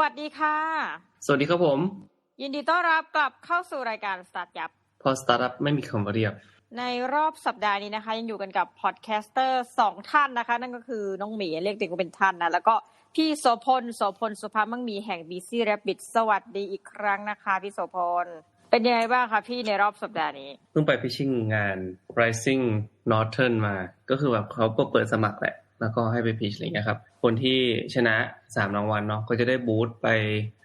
วัสดีค่ะ สวัสดีครับผม ยินดีต้อนรับกลับเข้าสู่รายการสตาร์ทยับ พอสตาร์ทอัพไม่มีคำว่าเรียบ ในรอบสัปดาห์นี้นะคะ ยังอยู่กันกับพอดแคสเตอร์สองท่านนะคะ นั่นก็คือน้องหมีเรียกติงว่าเป็นท่านนะ แล้วก็พี่โสพลโสพลสุภาพมั่งมีแห่ง BC Rabbit สวัสดีอีกครั้งนะคะ พี่โสพลเป็นยังไงบ้างคะพี่ในรอบสัปดาห์นี้ เพิ่งไปพิชชิ่งงาน Rising Northern มา ก็คือแบบเขาก็เปิดสมัครแหละ แล้วก็ให้ไปพิชอะไรเงี้ยครับ คนที่ชนะสามรางวัลเนาะก็จะได้บูธไป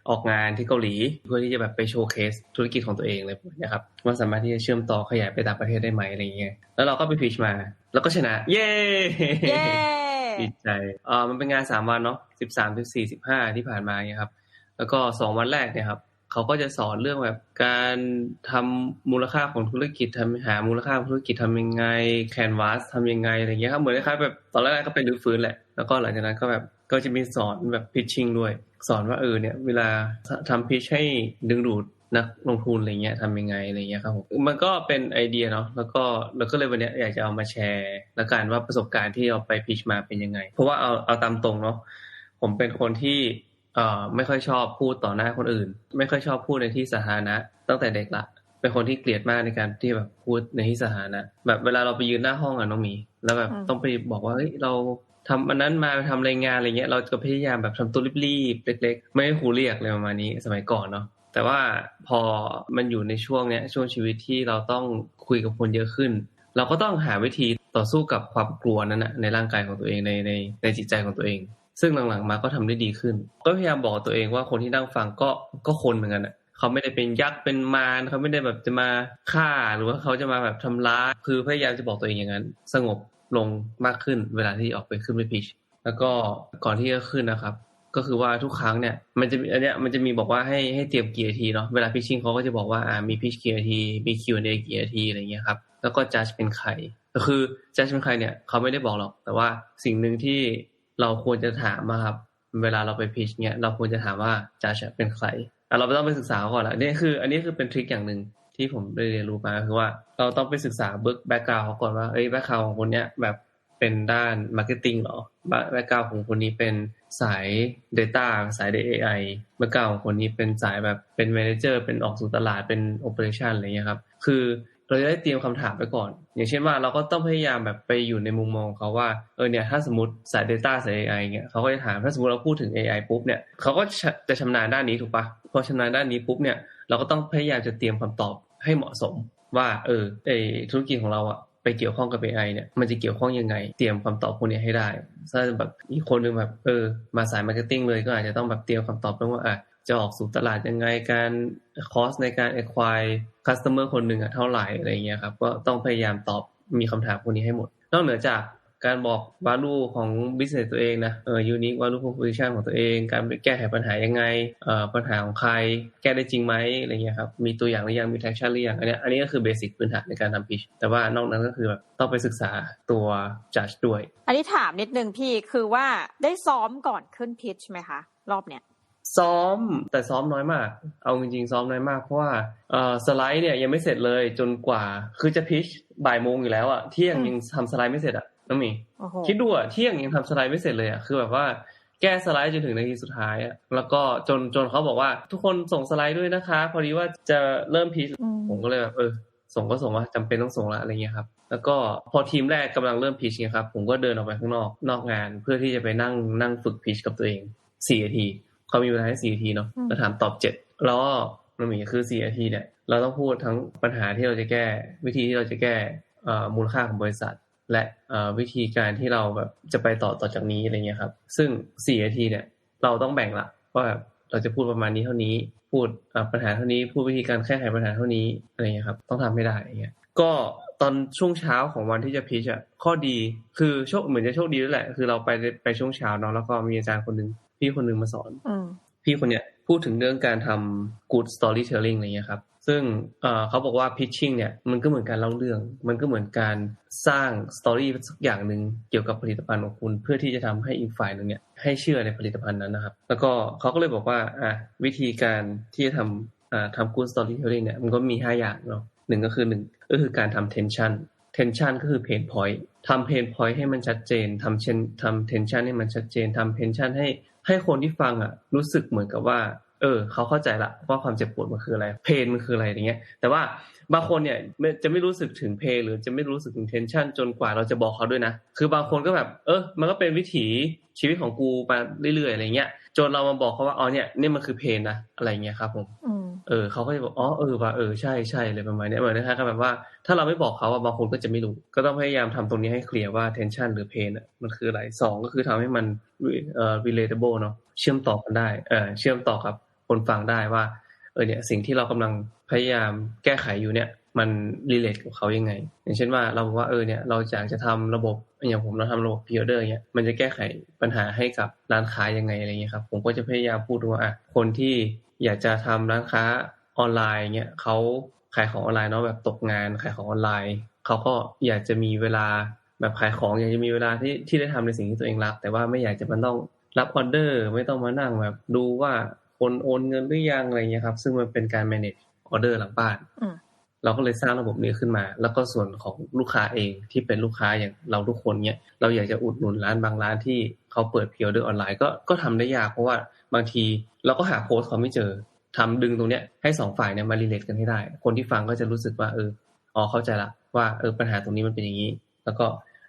ออกงานที่เกาหลี เพื่อที่จะแบบไปโชว์เคสธุรกิจของตัวเองเลยนะครับว่าสามารถที่จะเชื่อมต่อขยายไปต่างประเทศได้ไหมอะไรเงี้ยแล้วเราก็ไปพิชมา แล้วก็ชนะ เย้เย้ดีใจเออมันเป็นงานสามวันเนาะสิบสามสิบสี่สิบห้าที่ผ่านมาเนี่ยครับ แล้วก็สองวันแรกเนี่ยครับ เขาก็จะสอนเรื่องแบบการทำมูลค่าของธุรกิจทำหามูลค่าของธุรกิจทำยังไงแคนวาสทำยังไงอะไรเงี้ยครับเหมือนคล้ายๆแบบตอนแรกๆก็เป็นรื้อฟื้นแหละแล้วก็หลังจากนั้นก็แบบก็จะมีสอนแบบพิชชิ่งด้วย สอนว่าเออเนี่ยเวลาทำพิชให้ดึงดูดนักลงทุนอะไรเงี้ยทำยังไงอะไรเงี้ยครับผมมันก็เป็นไอเดียเนาะแล้วก็แล้วก็เลยวันเนี้ยอยากจะเอามาแชร์แล้วกันว่าประสบการณ์ที่เราไปพิชมาเป็นยังไง เพราะว่าเอาเอาตามตรงเนาะผมเป็นคนที่ เอ่อไม่ค่อยชอบพูดต่อหน้าคนอื่น ไม่ค่อยชอบพูดในที่สาธารณะ ตั้งแต่เด็กละเป็นคนที่เกลียดมากในการที่แบบพูดในที่สาธารณะแบบเวลาเราไปยืนหน้าห้องอะน้องหมี แล้วแบบอืมต้องไปบอกว่าเฮ้ยเราทำอันนั้นมาทำรายงานอะไรเงี้ย เราจะพยายามแบบทำตัวรีบๆเล็ก ๆ ไม่ให้ครูเรียกเลยประมาณนี้สมัยก่อนเนาะแต่ว่าพอมันอยู่ในช่วงเนี้ยช่วงชีวิตที่เราต้องคุยกับคนเยอะขึ้น เราก็ต้องหาวิธีต่อสู้กับความกลัวนั้นนะในร่างกายของตัวเองในในในจิตใจของตัวเอง ซึ่งหลังๆมาก็ทำได้ดีขึ้น ก็พยายามบอกตัวเองว่าคนที่นั่งฟังก็ก็คนเหมือนกันอะเขาไม่ได้เป็นยักษ์เป็นมารเขาไม่ได้แบบจะมาฆ่าหรือว่าเขาจะมาแบบทำร้ายคือพยายามจะบอกตัวเองอย่างนั้น สงบลงมากขึ้นเวลาที่ออกไปขึ้นไปพิชแล้วก็ก่อนที่จะขึ้นนะครับ ก็คือว่าทุกครั้งเนี่ย มันจะอันเนี้ยมันจะมีบอกว่าให้ให้เตรียมกี่นาทีเนาะเวลาพิชชิ่งเขาก็จะบอกว่าอ่ามีพิชกี่นาทีมี Q&A กี่นาทีอะไรเงี้ยครับแล้วก็จัดเป็นใครก็คือจัดเป็นใครเนี่ยเขาไม่ได้บอกหรอก แต่ว่าสิ่งหนึ่งที่ เราควรจะถามครับเวลาเราไปพิชเนี่ยเราควรจะถามว่าจัดเป็นใครอะเราไม่ต้องไปศึกษาก่อนละนี่คือ อันนี้คือเป็นทริคอย่างหนึ่งที่ผมได้เรียนรู้มาคือว่าเราต้องไปศึกษาเบิร์กแบ็กกราวเขาก่อนว่าเอ้ยแบ็กกราวของคนเนี้ยแบบเป็นด้านมาร์เก็ตติ้งหรอแบ็กกราวของคนนี้เป็นสาย Data สาย AI แบ็กกราวของคนนี้เป็นสายแบบเป็นแมเนเจอร์เป็นออกสู่ตลาดเป็นโอเปอเรชันอะไรเงี้ยครับ คือ เราจะได้เตรียมคำถามไปก่อน อย่างเช่นว่าเราก็ต้องพยายามแบบไปอยู่ในมุมมองเขาว่าเออเนี่ยถ้าสมมติสาย Data สาย AI เงี้ยเขาก็จะถามถ้าสมมติเราพูดถึง AI ปุ๊บเนี่ยเขาก็จะชำนาญด้านนี้ถูกปะพอชำนาญด้านนี้ปุ๊บเนี่ยเราก็ต้องพยายามจะเตรียมคำตอบให้เหมาะสม ว่าเออไอธุรกิจของเราอะไปเกี่ยวข้องกับ AI เนี่ยมันจะเกี่ยวข้องยังไง เตรียมคำตอบพวกนี้ให้ได้ถ้าแบบอีกคนนึงแบบเออมาสายมาร์เก็ตติ้งเลยก็อาจจะต้องแบบเตรียมคำตอบเรื่องว่าอะ จะออกสู่ตลาดยังไงการคอสในการ acquire customer คนหนึ่งอะเท่าไหร่อะไรเงี้ยครับก็ต้องพยายามตอบมีคำถามพวกนี้ให้หมด นอกเหนือจากการบอก value ของ business ตัวเองนะเออ unique value proposition ของตัวเอง การไปแก้ไขปัญหายังไงเอ่อปัญหาของใคร แก้ได้จริงไหมอะไรเงี้ยครับมีตัวอย่างหรือยังมี traction หรือยังอันเนี้ยอันนี้ก็คือ basic พื้นฐานในการทำ pitch แต่ว่านอกนั้นก็คือแบบต้องไปศึกษาตัว judge ด้วย อันนี้ถามนิดนึงพี่คือว่าได้ซ้อมก่อนขึ้นพิชไหมคะรอบเนี้ย ซ้อมแต่ซ้อมน้อยมาก เอาจริงๆ ซ้อมน้อยมากเพราะว่าเอ่อสไลด์เนี่ยยังไม่เสร็จเลยจนกว่าคือจะพิชบ่ายโมงอยู่แล้วอะเที่ยงยังทำสไลด์ไม่เสร็จอะน้องหมีโอ้โหคิดดูอะเที่ยงยังทำสไลด์ไม่เสร็จเลยอะคือแบบว่าแก้สไลด์จนถึงนาทีสุดท้ายอะแล้วก็จนจนเขาบอกว่า ทุกคนส่งสไลด์ด้วยนะคะ พอดีว่าจะเริ่มพิชอืมผมก็เลยแบบเออส่งก็ส่งว่าจำเป็นต้องส่งละอะไรเงี้ยครับแล้วก็พอทีมแรกกำลังเริ่มพิชเนี่ยครับผมก็เดินออกไปข้างนอกนอกงาน เพื่อที่จะไปนั่งนั่งฝึกพิชกับตัวเองสี่นาที เขามีเวลาให้สี่นาทีเนาะแล้วถามตอบเจ็ดแล้วก็มันมีคือสี่นาทีเนี่ย เราต้องพูดทั้งปัญหาที่เราจะแก้ วิธีที่เราจะแก้เอ่อมูลค่าของบริษัท และเอ่อวิธีการที่เราแบบจะไปต่อต่อจากนี้อะไรเงี้ยครับ ซึ่งสี่นาทีเนี่ย เราต้องแบ่งละว่าแบบเราจะพูดประมาณนี้เท่านี้ พูดเอ่อปัญหาเท่านี้ พูดวิธีการแก้ไขปัญหาเท่านี้อะไรเงี้ยครับ ต้องทำให้ได้อย่างเงี้ย ก็ตอนช่วงเช้าของวันที่จะพิชอะข้อดีคือโชคเหมือนจะโชคดีด้วยแหละ คือเราไปไปช่วงเช้าเนาะแล้วก็มีอาจารย์คนหนึ่ง พี่คนหนึ่งมาสอนอืมพี่คนเนี้ยพูดถึงเรื่องการทำ good storytelling อะไรเงี้ยครับ ซึ่งเอ่อเขาบอกว่า pitching เนี่ยมันก็เหมือนการเล่าเรื่อง มันก็เหมือนการสร้าง story สักอย่างหนึ่งเกี่ยวกับผลิตภัณฑ์ของคุณ เพื่อที่จะทำให้อีกฝ่ายหนึ่งเนี่ยให้เชื่อในผลิตภัณฑ์นั้นนะครับ แล้วก็เขาก็เลยบอกว่าอะวิธีการที่จะทำอ่าทำ good storytelling เนี่ยมันก็มีห้าอย่างเนาะหนึ่งก็คือหนึ่งก็คือการทำ tension tension ก็คือ pain point ทำ pain point ให้มันชัดเจนทำเช่นทำ tension ให้มันชัดเจนทำ tension ให้ ให้คนที่ฟังอะ รู้สึกเหมือนกับว่า เออ เขาเข้าใจละว่าความเจ็บปวดมันคืออะไร เพนมันคืออะไรอย่างเงี้ย แต่ว่าบางคนเนี่ยจะไม่รู้สึกถึงเพนหรือจะไม่รู้สึกถึงเทนชันจนกว่าเราจะบอกเขาด้วยนะ คือบางคนก็แบบ เออ มันก็เป็นวิถีชีวิตของกูมาเรื่อยๆอะไรเงี้ย จนเรามาบอกเขาว่า อ๋อเนี่ยนี่มันคือเพนนะอะไรเงี้ยครับผมอืม เออเขาก็จะบอกอ๋อเออว่าเออใช่ใช่เลยประมาณนี้เหมือนนะครับแบบว่าถ้าเราไม่บอกเขาอะบางคนก็จะไม่รู้ ก็ต้องพยายามทำตรงนี้ให้เคลียร์ว่า tension หรือ pain อะมันคืออะไรสองก็คือทำให้มันเอ่อ relatable เนาะเชื่อมต่อกันได้เออเชื่อมต่อกับคนฟังได้ว่าเออเนี่ยสิ่งที่เรากำลังพยายามแก้ไขอยู่เนี่ยมัน relate กับเขายังไง อย่างเช่นว่าเราบอกว่าเออเนี่ยเราอยากจะทำระบบ อย่างผมเราทำระบบ p r e order เนี่ยมันจะแก้ไขปัญหาให้กับร้านค้ายังไงอะไรเงี้ยครับ ผมก็จะพยายามพูดว่าอะคนที่อยากจะทำร้านค้าออนไลน์เงี้ยเขาขายของออนไลน์เนาะแบบตกงานขายของออนไลน์เขาก็อยากจะมีเวลาแบบขายของอยากจะมีเวลาที่ที่ได้ทำในสิ่งที่ตัวเองรัก แต่ว่าไม่อยากจะมันต้องรับออเดอร์ ไม่ต้องมานั่งแบบดูว่าคนโอนเงินหรือยังอะไรเงี้ยครับ ซึ่งมันเป็นการ manage ออเดอร์หลังบ้าน เราก็เลยสร้างระบบนี้ขึ้นมา แล้วก็ส่วนของลูกค้าเองที่เป็นลูกค้าอย่างเราทุกคนเนี่ยเราอยากจะอุดหนุนร้านบางร้านที่เขาเปิดเพียวด้วยออนไลน์ก็ก็ทำได้ยากเพราะว่าบางทีเราก็หาโค้ดเขาไม่เจอทำดึงตรงเนี้ยให้สองฝ่ายเนี่ยมารีเลทกันให้ได้ คนที่ฟังก็จะรู้สึกว่าเอออ๋อเข้าใจละว่าเออปัญหาตรงนี้มันเป็นอย่างนี้ แล้วก็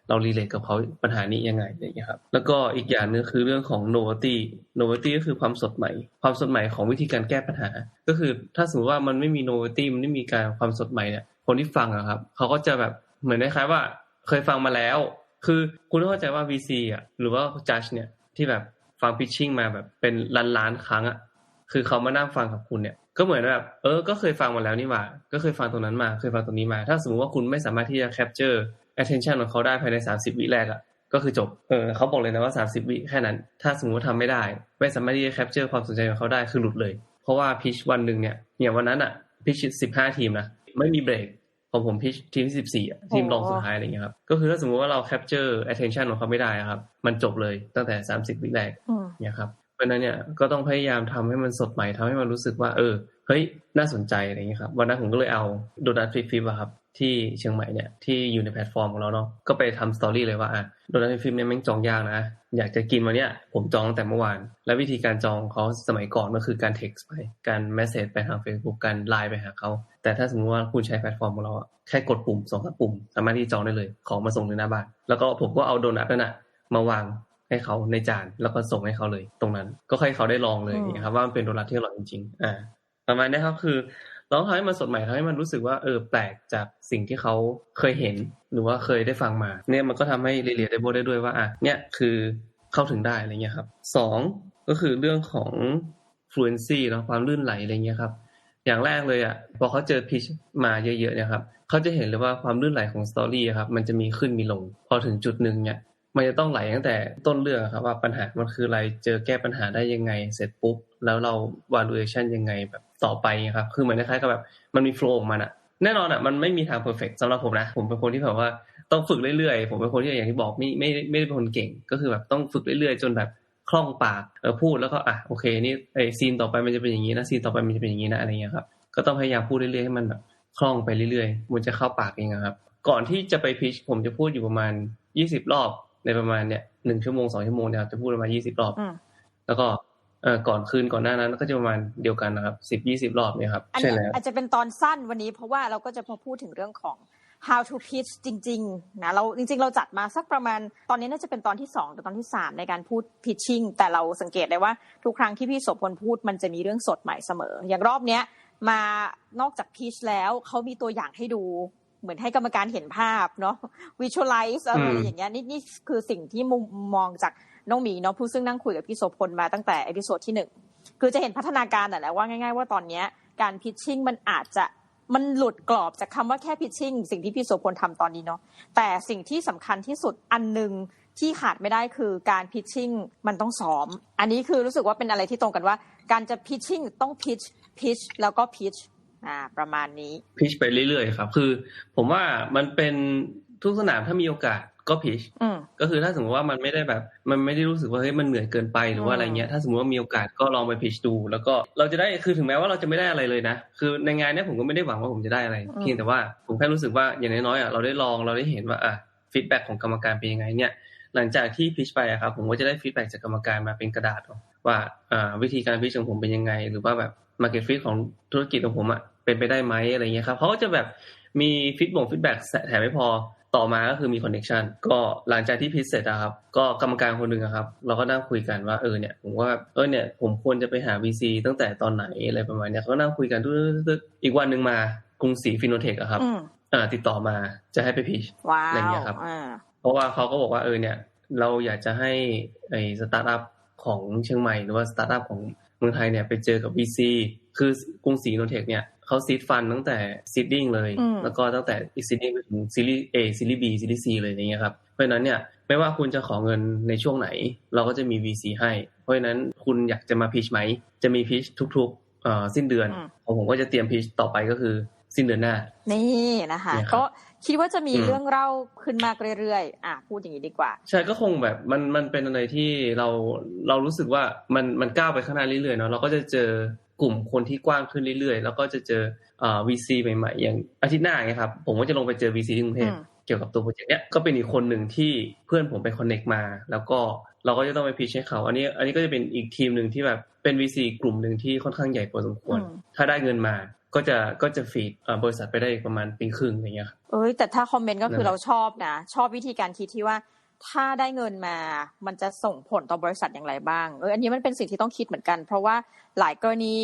เรารีเลทกับเขาปัญหานี้ยังไงอะไรอย่างเงี้ยครับแล้วก็อีกอย่างนึงคือเรื่องของ novelty novelty ก็คือความสดใหม่ ความสดใหม่ของวิธีการแก้ปัญหา ก็คือถ้าสมมติว่ามันไม่มี novelty มันไม่มีการความสดใหม่เนี่ยคนที่ฟังอะครับเขาก็จะแบบเหมือนคล้ายๆว่าเคยฟังมาแล้ว คือคุณต้องเข้าใจว่า VC อะหรือว่า Judge เนี่ยที่แบบฟัง pitching มาแบบเป็นล้านๆครั้งอะคือเขามานั่งฟังกับคุณเนี่ยก็เหมือนแบบเออ ก็เคยฟังมาแล้วนี่หว่า ก็เคยฟังตรงนั้นมา เคยฟังตรงนี้มา ถ้าสมมติว่าคุณไม่สามารถที่จะ capture attention ของเขาได้ภายใน30วิแรกอะก็คือจบ เออเขาบอกเลยนะว่า30วิแค่นั้น ถ้าสมมติว่าทำไม่ได้ ไม่สามารถที่จะ capture ความสนใจของเขาได้คือหลุดเลย เพราะว่า pitch วันหนึ่งเนี่ยอย่างวันนั้นอะ pitch 15ทีมนะไม่มีเบรกของผมพิชทีมที่สิบสี่ทีมรองสุดท้ายอะไรเงี้ยครับ ก็คือถ้าสมมติว่าเรา capture attention ของเขาไม่ได้อะครับ มันจบเลยตั้งแต่สามสิบวิแรกอืมเนี่ยครับเพราะฉะนั้นเนี่ยก็ต้องพยายามทำให้มันสดใหม่ทำให้มันรู้สึกว่า เออเฮ้ยน่าสนใจอะไรเงี้ยครับวันนั้นผมก็เลยเอาโดนัทฟิฟิปอะครับที่เชียงใหม่เนี่ยที่อยู่ในแพลตฟอร์มของเราเนาะก็ไปทำสตอรี่เลยว่าอะโดนัทฟิฟิปเนี่ยแม่งจองยากนะ อยากจะกินวันเนี้ยผมจองตั้งแต่เมื่อวาน และวิธีการจองเขาสมัยก่อนก็คือการ text ไป การ message ไปทาง Facebook การไลน์ไปหาเขา แต่ถ้าสมมติว่าคุณใช้แพลตฟอร์มของเราแค่กดปุ่มสองสามปุ่ม สามารถที่จองได้เลย ของมาส่งถึงหน้าบ้าน แล้วก็ผมก็เอาโดนัทนั่นน่ะมาวางให้เขาในจานแล้วก็ส่งให้เขาเลย ตรงนั้นก็ให้เขาได้ลองเลยนะครับว่ามันเป็นโดนัทที่อร่อยจริงๆอ่าประมาณนี้ครับคือ เราต้องทำให้มันสดใหม่ทำให้มันรู้สึกว่าเออแปลกจากสิ่งที่เขาเคยเห็นหรือว่าเคยได้ฟังมา เนี่ยมันก็ทำให้ relatable ได้ด้วยว่าอะเนี่ยคือเข้าถึงได้อะไรเงี้ยครับสองก็คือเรื่องของ fluency เนาะความลื่นไหลอะไรเงี้ยครับ อย่างแรกเลยอะพอเขาเจอพิชมาเยอะๆเนี่ยครับเขาจะเห็นเลยว่าความลื่นไหลของสตอรี่ครับมันจะมีขึ้นมีลง พอถึงจุดหนึ่งเนี่ยมันจะต้องไหลตั้งแต่ต้นเรื่องครับว่าปัญหามันคืออะไรเจอแก้ปัญหาได้ยังไง เสร็จปุ๊บ แล้วเรา valuation ยังไงแบบ ต่อไปครับ คือเหมือนคล้ายๆกับแบบมันมี flow ของมันอะแน่นอนอะมันไม่มีทาง perfect สำหรับผมนะ ผมเป็นคนที่แบบว่าต้องฝึกเรื่อยๆ ผมเป็นคนที่อย่างที่บอกไม่ไม่ไม่ได้เป็นคนเก่ง ก็คือแบบต้องฝึกเรื่อยๆ จนแบบคล่องปากเออพูดแล้วก็อะโอเคนี่ไอซีนต่อไปมันจะเป็นอย่างนี้นะซีนต่อไปมันจะเป็นอย่างนี้นะอะไรเงี้ยครับก็ต้องพยายามพูดเรื่อยๆให้มันแบบคล่องไปเรื่อยๆ มันจะเข้าปากเองอะครับ ก่อนที่จะไปพิชผมจะพูดอยู่ประมาณยี่สิบรอบในประมาณเนี่ยหนึ่งชั่วโมงสองชั่วโมงเนี่ยครับจะพูดประมาณยี่สิบรอบอืมแล้วก็เอ่อ ก่อนคืนก่อนหน้านั้นก็จะประมาณเดียวกันนะครับสิบยี่สิบรอบเนี่ยครับอันใช่เนี้ยแล้วอาจจะเป็นตอนสั้นวันนี้เพราะว่าเราก็จะมาพูดถึงเรื่องของ how to pitch จริงๆนะเราจริง ๆ เราจัดมาสักประมาณตอนนี้น่าจะเป็นตอนที่2หรือตอนที่ 3 ในการพูด pitching แต่เราสังเกตได้ว่าทุกครั้งที่พี่โสพลพูดมันจะมีเรื่องสดใหม่เสมอ อย่างรอบเนี้ยมานอกจาก pitch แล้วเขามีตัวอย่างให้ดูเหมือนให้กรรมการเห็นภาพเนาะ visualize อะไรอืมอย่างเงี้ยนี่นี่คือสิ่งที่มุมมองจาก น้องหมีเนาะผู้ซึ่งนั่งคุยกับพี่โสพลมาตั้งแต่เอพิโซดที่หนึ่งคือจะเห็นพัฒนาการแต่และว่าง่าย ๆ ว่าตอนเนี้ยการพิชชิ่งมันอาจจะมันหลุดกรอบจากคำว่าแค่พิชชิ่งสิ่งที่พี่โสพลทำตอนนี้เนาะแต่สิ่งที่สำคัญที่สุดอันหนึ่งที่ขาดไม่ได้คือการพิชชิ่งมันต้องซ้อม อันนี้คือรู้สึกว่าเป็นอะไรที่ตรงกันว่า การจะพิชชิ่งต้องพิชพิชแล้วก็พิชอ่าประมาณนี้พิชไปเรื่อยๆครับ คือ ผมว่ามันเป็นทุกสนามถ้ามีโอกาส ก็พิชอืมก็คือถ้าสมมติว่ามันไม่ได้แบบ มันไม่ได้รู้สึกว่าเฮ้ยมันเหนื่อยเกินไปหรือว่าอะไรเงี้ยถ้าสมมติว่ามีโอกาสก็ลองไปพิชดู แล้วก็เราจะได้คือถึงแม้ว่าเราจะไม่ได้อะไรเลยนะ คือในงานเนี้ยผมก็ไม่ได้หวังว่าผมจะได้อะไรอืมเพียงแต่ว่าผมแค่รู้สึกว่าอย่างน้อยๆอะเราได้ลองเราได้เห็นว่าอะฟีดแบ็กของกรรมการเป็นยังไงเนี่ยหลังจากที่พิชไปอะครับผมก็จะได้ฟีดแบ็กจากกรรมการมาเป็นกระดาษเนอะว่าอ่าวิธีการพิชของผมเป็นยังไง หรือว่าแบบ market fit ของธุรกิจของผมอะเป็นไปได้ไหมอะไรเงี้ยครับเขาก็จะแบบมีฟีดบ่งฟีดแบ็กแถมไม่พอ ต่อมาก็คือมีคอนเน t ชันก็หลังจากที่พิชเสร็จอะครับ ก็กรรมการคนหนึ่งอะครับ เราก็นั่งคุยกันว่าเออเนี่ยผมว่าเออเนี่ยผมควรจะไปหา VC ตั้งแต่ตอนไหนอะไรประมาณเนี้ยเขาก็นั่งคุยกันตึ๊ดๆๆอีกวันหนึ่งมากรุงศรีฟิโนเทคอะครับอืมอ่าติดต่อมาจะให้ไปพิชว้าอะไรวเงี้ยครับอ่าเพราะว่าเขาก็บอกว่าเออเนี่ย เราอยากจะให้ไอ้สตาร์ทอัพของเชียงใหม่หรือว่าสตาร์ทอัพของ เมืองไทยเนี่ยไปเจอกับ VC คือกรุงศรีโนเทคเนี่ยเขาซีดฟันตั้งแต่ซีดดิ้งเลยอืมแล้วก็ตั้งแต่ซีดดิ้งไปถึงซีรีส์ A ซีรีส์ B ซีรีส์ C เลยอย่างเงี้ยครับ เพราะฉะนั้นเนี่ยไม่ว่าคุณจะขอเงินในช่วงไหน เราก็จะมี VC ให้ เพราะฉะนั้นคุณอยากจะมาพิชไหม จะมีพิชทุกๆเอ่อสิ้นเดือนอืมของผมก็จะเตรียมพิชต่อไปก็คือ สิ้นเดือนหน้า นี่นะคะเนี่ยครับก็คิดว่าจะมีอืมเรื่องเล่าขึ้นมากเรื่อยๆ อะพูดอย่างนี้ดีกว่า ใช่ก็คงแบบมันมันเป็นอะไรที่เราเรารู้สึกว่ามันมันก้าวไปข้างหน้าเรื่อยๆเนาะเราก็จะเจอกลุ่มคนที่กว้างขึ้นเรื่อยๆ แล้วก็จะเจออ่า VC ใหม่ๆ อย่างอาทิตย์หน้าไงครับ ผมก็จะลงไปเจอ VC ที่กรุงเทพอืมเกี่ยวกับตัวโปรเจกต์เนี้ยก็เป็นอีกคนหนึ่งที่เพื่อนผมไปคอนเน็กมา แล้วก็เราก็จะต้องไปพิชให้เขา อันนี้ อันนี้ก็จะเป็นอีกทีมหนึ่งที่แบบเป็น VC กลุ่มหนึ่งที่ค่อนข้างใหญ่พอสมควรอืมถ้าได้เงินมา ก็จะก็จะฟีดอ่าบริษัทไปได้อีกประมาณปีครึ่งอย่างเงี้ยครับเอ้ยแต่ถ้าคอมเมนต์ก็คือนั่นแหเราละชอบนะ ชอบวิธีการคิดที่ว่าถ้าได้เงินมา มันจะส่งผลต่อบริษัทอย่างไรบ้าง เออ อันนี้มันเป็นสิ่งที่ต้องคิดเหมือนกัน เพราะว่าหลายกรณี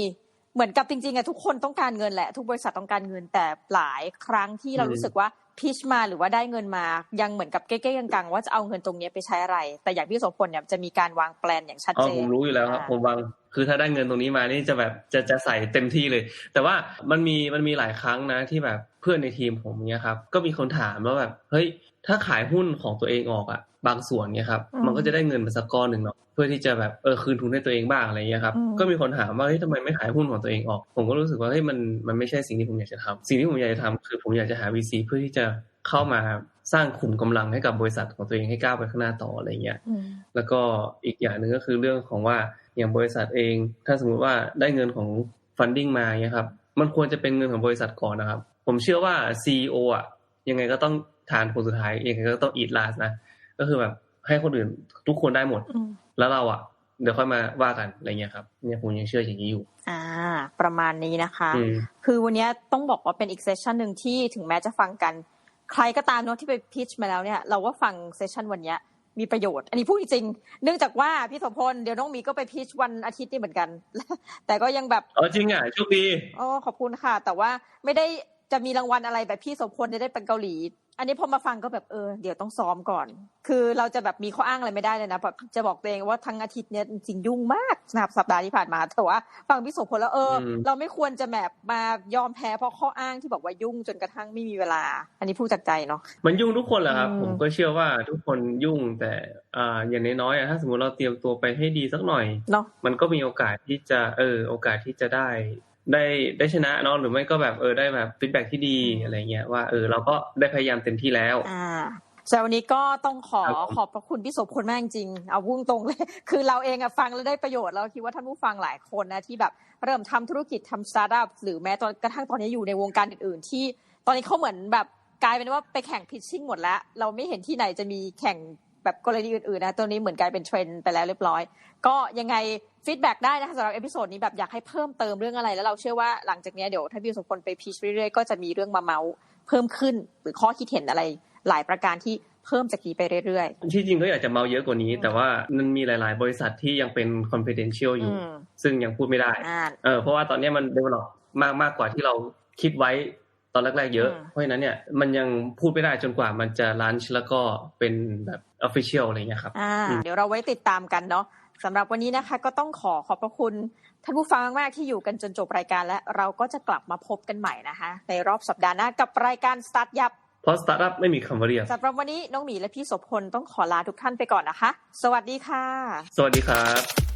เหมือนกับจริงๆอะทุกคนต้องการเงินแหละ ทุกบริษัทต้องการเงินแต่หลายครั้งที่เราอืมรู้สึกว่าพิชมาหรือว่าได้เงินมา ยังเหมือนกับเก้ๆกังๆว่าจะเอาเงินตรงเนี้ยไปใช้อะไร แต่อย่างพี่โสพลเนี่ยจะมีการวางแปลนอย่างชัดอ๋อเจนผมรู้อยู่แล้วครับอ่าผมวาง คือถ้าได้เงินตรงนี้มานี่จะแบบจะจะใส่เต็มที่เลย แต่ว่ามันมีมันมีหลายครั้งนะที่แบบเพื่อนในทีมผมเนี้ยครับ ก็มีคนถามว่าแบบเฮ้ยถ้าขายหุ้นของตัวเองออกอะบางส่วนเนี้ยครับอืมมันก็จะได้เงินมาสักก้อนหนึ่งเนาะเพื่อที่จะแบบเออคืนทุนให้ตัวเองบ้างอะไรเงี้ยครับอืมก็มีคนถามว่าเฮ้ยทำไมไม่ขายหุ้นของตัวเองออก ผมก็รู้สึกว่าเฮ้ยมันมันไม่ใช่สิ่งที่ผมอยากจะทำสิ่งที่ผมอยากจะทำคือผมอยากจะหา VC เพื่อที่จะเข้ามา สร้างขุมกำลังให้กับบริษัทของตัวเองให้ก้าวไปข้างหน้าต่ออะไรเงี้ยอืมแล้วก็อีกอย่างหนึ่งก็คือเรื่องของว่าอย่างบริษัทเอง ถ้าสมมุติว่าได้เงินของฟันดิ้งมาเนี่ยครับมันควรจะเป็นเงินของบริษัทก่อนนะครับ ผมเชื่อว่า CEO อะยังไงก็ต้องทานคนสุดท้ายยังไงก็ต้องอีทลาสนะก็คือแบบให้คนอื่นทุกคนได้หมดอืมแล้วเราอะเดี๋ยวค่อยมาว่ากันอะไรเงี้ยครับเนี่ยผมยังเชื่ออย่างนี้อยู่ อ่า ประมาณนี้นะคะอืมคือวันนี้ต้องบอกว่าเป็นอีกเซสชันหนึ่งที่ถึงแม้จะฟังกัน ใครก็ตามเนาะที่ไปพิชมาแล้วเนี่ยเราว่าฟังเซสชันวันนี้มีประโยชน์ อันนี้พูดจริงๆเนื่องจากว่าพี่โสพลเดี๋ยวน้องหมีก็ไปพิชวันอาทิตย์นี่เหมือนกัน แต่ก็ยังแบบ อ๋อจริงอะโชคดีอ๋อขอบคุณค่ะ แต่ว่าไม่ได้ จะมีรางวัลอะไรแบบพี่โสพลได้ไปเกาหลี อันนี้พอมาฟังก็แบบเออเดี๋ยวต้องซ้อมก่อน คือเราจะแบบมีข้ออ้างอะไรไม่ได้เลยนะแบบจะบอกตัวเองว่าทั้งอาทิตย์เนี้ยจริงๆยุ่งมากสนับสัปดาห์ที่ผ่านมาแต่ว่าฟังพี่โสพลแล้วเอออมเราไม่ควรจะแบบมายอมแพ้เพราะข้ออ้างที่บอกว่ายุ่งจนกระทั่งไม่มีเวลา อันนี้พูดจากใจเนาะมันยุ่งทุกคนแหละครับอืมผมก็เชื่อว่าทุกคนยุ่งแต่อ่าอย่างน้อยๆอะถ้าสมมติเราเตรียมตัวไปให้ดีสักหน่อยเนาะมันก็มีโอกาสที่จะเออโอกาสที่จะได้ ได้ได้ชนะเนาะหรือไม่ก็แบบเออได้แบบฟีดแบ็ที่ดีอะไรเงี้ยว่าเออเราก็ได้พยายามเต็มที่แล้วอ่าแต่วันนี้ก็ต้องขอครับผมขอบพระคุณพี่โสพลมากจริงๆเอาพุ่งตรงเลย คือเราเองอะฟังแล้วได้ประโยชน์เราคิดว่าท่านผู้ฟังหลายคนนะที่แบบเริ่มทำธุรกิจทำสตาร์ทอัพหรือแม้ตอนกระทั่งตอนนี้อยู่ในวงการอื่นๆ ที่ตอนนี้เขาเหมือนแบบกลายเป็นว่าไปแข่งพิชชิ่งหมดแล้ว เราไม่เห็นที่ไหนจะมีแข่งแบบกรณีอื่นๆนะตัวนี้เหมือนกลายเป็นเทรนด์ไปแล้วเรียบร้อย ก็ยังไง ฟีดแบ็กได้นะคะสำหรับเอพิโซดนี้แบบอยากให้เพิ่มเติมเรื่องอะไร แล้วเราเชื่อว่าหลังจากเนี้ยเดี๋ยวถ้าพี่โสพลไปพิชเรื่อยๆก็จะมีเรื่องมาเมาส์เพิ่มขึ้น หรือข้อคิดเห็นอะไรหลายประการที่เพิ่มจากนี้ไปเรื่อยที่จริงก็อยากจะเมาเยอะกว่านี้อืมแต่ว่ามันมีหลาย ๆ บริษัทที่ยังเป็น confidential ๆอยู่อืมซึ่งยังพูดไม่ได้อ่าเออเพราะว่าตอนเนี้ยมัน develop มากมากกว่าที่เราคิดไว้ตอนแรก ๆ เยอะอืมเพราะฉะนั้นเนี่ยมันยังพูดไม่ได้จนกว่ามันจะ launch แล้วก็เป็นแบบ official อะไรเงี้ยครับอ่าอืมเดี๋ยวเราไว้ติดตามกันเนาะ สำหรับวันนี้นะคะก็ต้องขอขอบพระคุณท่านผู้ฟังมากๆที่อยู่กันจนจบรายการและเราก็จะกลับมาพบกันใหม่นะคะ ในรอบสัปดาห์หน้ากับรายการสตาร์ทยับเพราะ startup ไม่มีคำว่าเรียกสำหรับวันนี้น้องหมีและพี่โสพลต้องขอลาทุกท่านไปก่อนนะคะ สวัสดีค่ะ สวัสดีครับ